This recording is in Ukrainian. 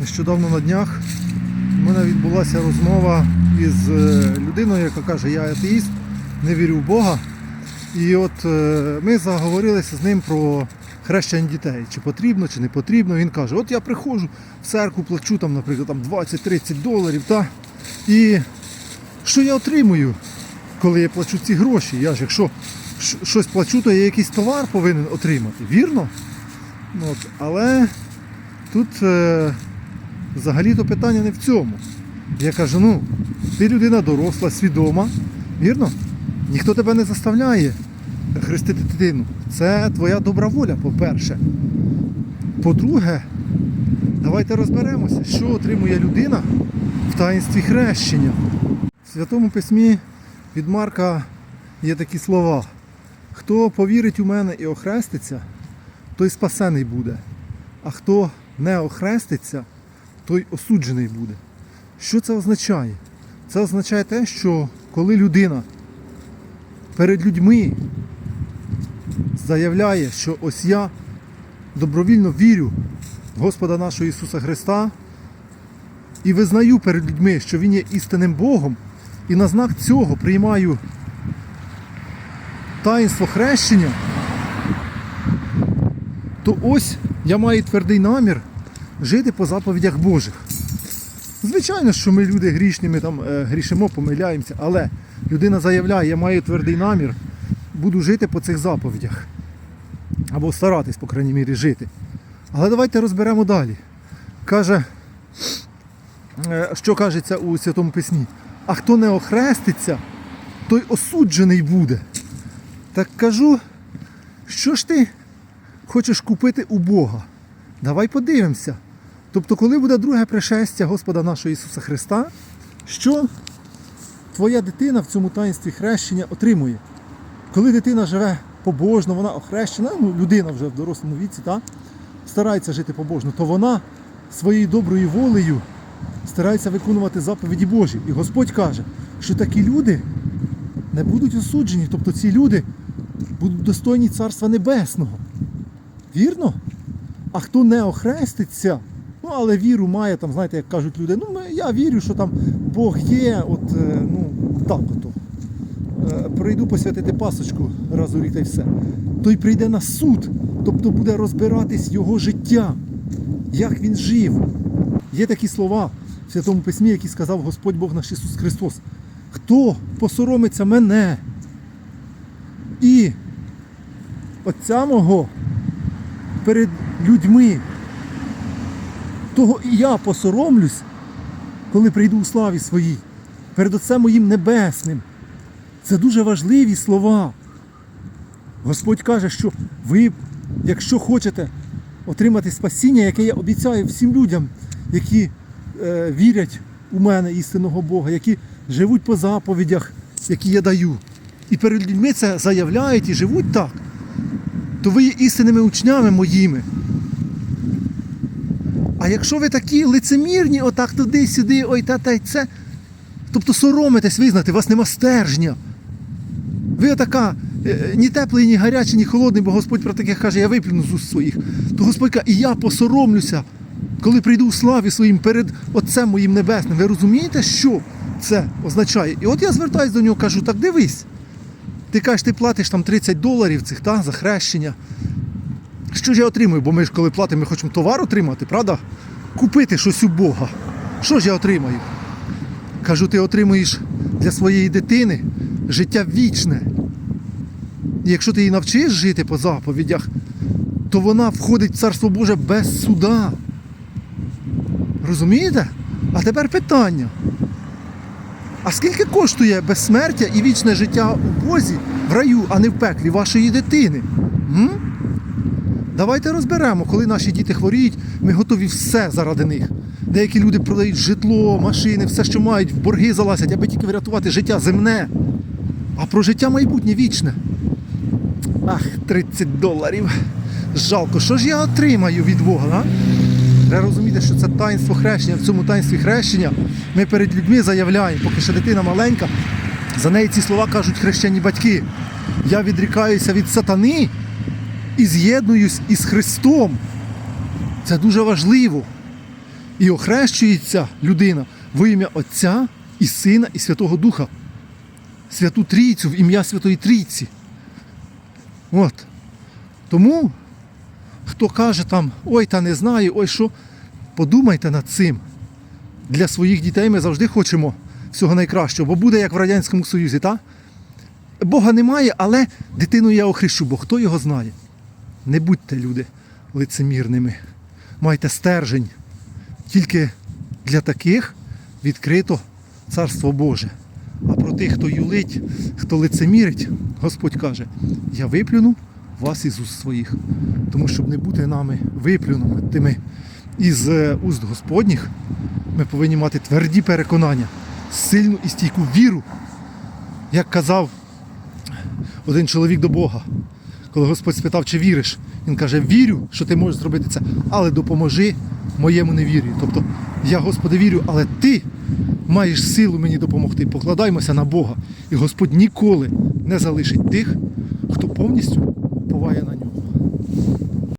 Нещодавно на днях у мене відбулася розмова із е, людиною, яка каже, я атеїст, не вірю в Бога. І от е, ми заговорилися з ним про хрещення дітей, чи потрібно, чи не потрібно. Він каже, от я приходжу в церкву, плачу там, наприклад, там 20-30 доларів, та, і що я отримую, коли я плачу ці гроші? Я ж якщо щось плачу, то я якийсь товар повинен отримати, вірно? Ну, От, але тут е, взагалі-то питання не в цьому. Я кажу, ну, ти людина доросла, свідома, вірно? Ніхто тебе не заставляє хрестити дитину. Це твоя добра воля, по-перше. По-друге, давайте розберемося, що отримує людина в таїнстві хрещення. В Святому Письмі від Марка є такі слова. Хто повірить у мене і охреститься, той спасений буде. А хто не охреститься, той осуджений буде. Що це означає? Це означає те, що коли людина перед людьми заявляє, що ось я добровільно вірю в Господа нашого Ісуса Христа і визнаю перед людьми, що Він є істинним Богом, і на знак цього приймаю таїнство хрещення, то ось я маю твердий намір жити по заповідях Божих. Звичайно, що ми люди грішні, ми там е, грішимо, помиляємося, але людина заявляє, я маю твердий намір, буду жити по цих заповідях. Або старатись, по крайній мірі, жити. Але давайте розберемо далі. Каже, е, що кажеться у Святому Письмі? А хто не охреститься, той осуджений буде. Так кажу, що ж ти хочеш купити у Бога? Давай подивимося. Тобто, коли буде друге пришестя Господа нашого Ісуса Христа, що твоя дитина в цьому таїнстві хрещення отримує? Коли дитина живе побожно, вона охрещена, ну, людина вже в дорослому віці, та, старається жити побожно, то вона своєю доброю волею старається виконувати заповіді Божі. І Господь каже, що такі люди не будуть осуджені, тобто ці люди будуть достойні Царства Небесного. Вірно? А хто не охреститься, ну але віру має, там, знаєте, як кажуть люди, ну я вірю, що там Бог є, от е, ну так ото. Е, Прийду посвятити пасочку раз у рік та й все. Той прийде на суд, тобто буде розбиратись його життя, як він жив. Є такі слова в Святому Письмі, які сказав Господь Бог наш Ісус Христос. Хто посоромиться мене і Отця мого перед людьми, того і я посоромлюсь, коли прийду у славі своїй, перед Отцем моїм Небесним. Це дуже важливі слова. Господь каже, що ви, якщо хочете отримати спасіння, яке я обіцяю всім людям, які е, вірять у мене, істинного Бога, які живуть по заповідях, які я даю, і перед людьми це заявляють і живуть так, то ви є істинними учнями моїми. А якщо ви такі лицемірні, отак туди-сюди, ой та та й це, тобто соромитесь визнати, у вас нема стержня. Ви отака е, ні теплий, ні гарячий, ні холодний, бо Господь про таке каже, я виплюну з уст своїх. То Господь каже, і я посоромлюся, коли прийду у славі своїм перед Отцем моїм Небесним. Ви розумієте, що це означає? І от я звертаюся до нього, кажу, так дивись. Ти кажеш, ти платиш там 30 доларів цих та, за хрещення. Що ж я отримую? Бо ми ж коли платимо, ми хочемо товар отримати, правда? Купити щось у Бога. Що ж я отримаю? Кажу, ти отримуєш для своєї дитини життя вічне. І якщо ти її навчиш жити по заповідях, то вона входить в Царство Боже без суда. Розумієте? А тепер питання. А скільки коштує безсмертя і вічне життя у Бозі в раю, а не в пеклі вашої дитини? М? Давайте розберемо, коли наші діти хворіють, ми готові все заради них. Деякі люди продають житло, машини, все, що мають, в борги залазять, аби тільки врятувати життя земне. А про життя майбутнє вічне. Ах, 30 доларів. Жалко, що ж я отримаю від Бога? А? Треба розуміти, що це таїнство хрещення. В цьому таїнстві хрещення ми перед людьми заявляємо, поки ще дитина маленька, за неї ці слова кажуть хрещені батьки. Я відрікаюся від сатани і з'єднуюсь із Христом. Це дуже важливо. І охрещується людина во ім'я Отця і Сина і Святого Духа. Святу Трійцю в ім'я Святої Трійці. От. Тому, хто каже там, ой, та не знаю, ой що, подумайте над цим. Для своїх дітей ми завжди хочемо всього найкращого, бо буде як в Радянському Союзі, так? Бога немає, але дитину я охрещу, бо хто його знає? Не будьте люди лицемірними. Майте стержень. Тільки для таких відкрито Царство Боже. А про тих, хто юлить, хто лицемірить, Господь каже: Я виплюну вас із уст своїх. Тому щоб не бути нами виплюнутими із е, уст Господніх, ми повинні мати тверді переконання, сильну і стійку віру, як казав один чоловік до Бога, коли Господь спитав, чи віриш, він каже: Вірю, що ти можеш зробити це, але допоможи моєму невір'ю. Тобто, я Господи вірю, але ти маєш силу мені допомогти. Покладаймося на Бога. І Господь ніколи не залишить тих, хто повністю